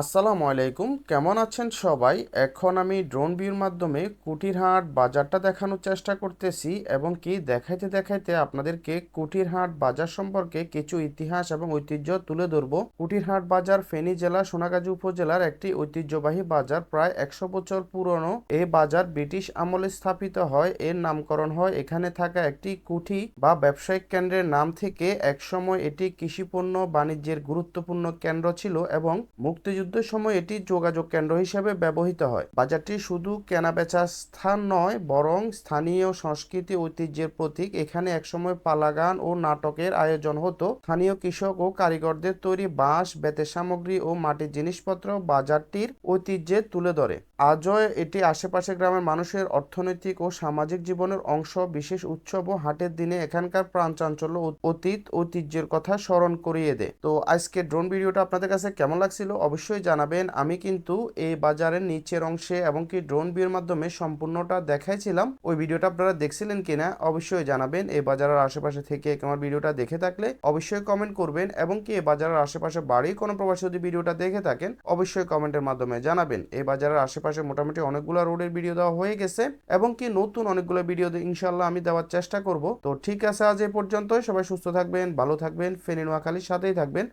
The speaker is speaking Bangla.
আসসালামু আলাইকুম। কেমন আছেন সবাই? এখন আমি ড্রোন ভিউর মাধ্যমে কুটিরহাট বাজারটা দেখানোর চেষ্টা করতেছি এবং কি দেখাইতে দেখাইতে আপনাদেরকে কুটিরহাট বাজার সম্পর্কে কিছু ইতিহাস এবং ঐতিহ্য তুলে ধরবো। কুটিরহাট বাজার ফেনী জেলা, সোনাগাজী উপজেলার একটি ঐতিহ্যবাহী বাজার। প্রায় একশো বছর পুরনো এই বাজার ব্রিটিশ আমলে স্থাপিত হয়। এর নামকরণ হয় এখানে থাকা একটি কুঠি বা ব্যবসায়িক কেন্দ্রের নাম থেকে। একসময় এটি কৃষিপণ্য বাণিজ্যের গুরুত্বপূর্ণ কেন্দ্র ছিল এবং মুক্তিযুদ্ধের সময় এটি যোগাযোগ কেন্দ্র হিসেবে ব্যবহৃত হয়। বাজারটি শুধু কেনাবেচার স্থান নয়, বরং স্থানীয় সংস্কৃতি ঐতিহ্যের প্রতীক। এখানে একসময় পালাগান ও নাটকের আয়োজন হতো। স্থানীয় কৃষক ও কারিগরদের তৈরি বাঁশ, বেতের সামগ্রী ও মাটির জিনিসপত্র বাজারটির ঐতিহ্যে তুলে ধরে। আজও এটি আশেপাশে গ্রামের মানুষের অর্থনৈতিক ও সামাজিক জীবনের অংশ। বিশেষ উৎসব ও হাটের দিনে এখানকার প্রাণচাঞ্চল্য অতীত ঐতিহ্যের কথা স্মরণ করিয়ে দেয়। তো আজকে ড্রোন ভিডিওটা আপনাদের কাছে কেমন লাগছিল? অবশ্যই জানাবেন। আমি কিন্তু এই বাজারের নিচের অংশে এবং কি ড্রোন ভিউর মাধ্যমে সম্পূর্ণটা দেখাইছিলাম। ওই ভিডিওটা আপনারা দেখছিলেন কিনা অবশ্যই জানাবেন। এই বাজারের আশেপাশে থেকে আমার ভিডিওটা দেখে থাকলে অবশ্যই কমেন্ট করবেন এবং কি এই বাজারের আশেপাশে বাড়ি কোনো প্রবাসী যদি ভিডিওটা দেখে থাকেন, অবশ্যই কমেন্টের মাধ্যমে জানাবেন। এই বাজারের আশেপাশে মোটামুটি অনেকগুলো রোডের ভিডিও দেওয়া হয়ে গেছে এবং কি নতুন অনেকগুলো ভিডিও ইনশাল্লাহ আমি দেওয়ার চেষ্টা করব। তো ঠিক আছে আজ এ পর্যন্তই। সবাই সুস্থ থাকবেন, ভালো থাকবেন। ফেনী নোয়াখালীর সাথেই থাকবেন।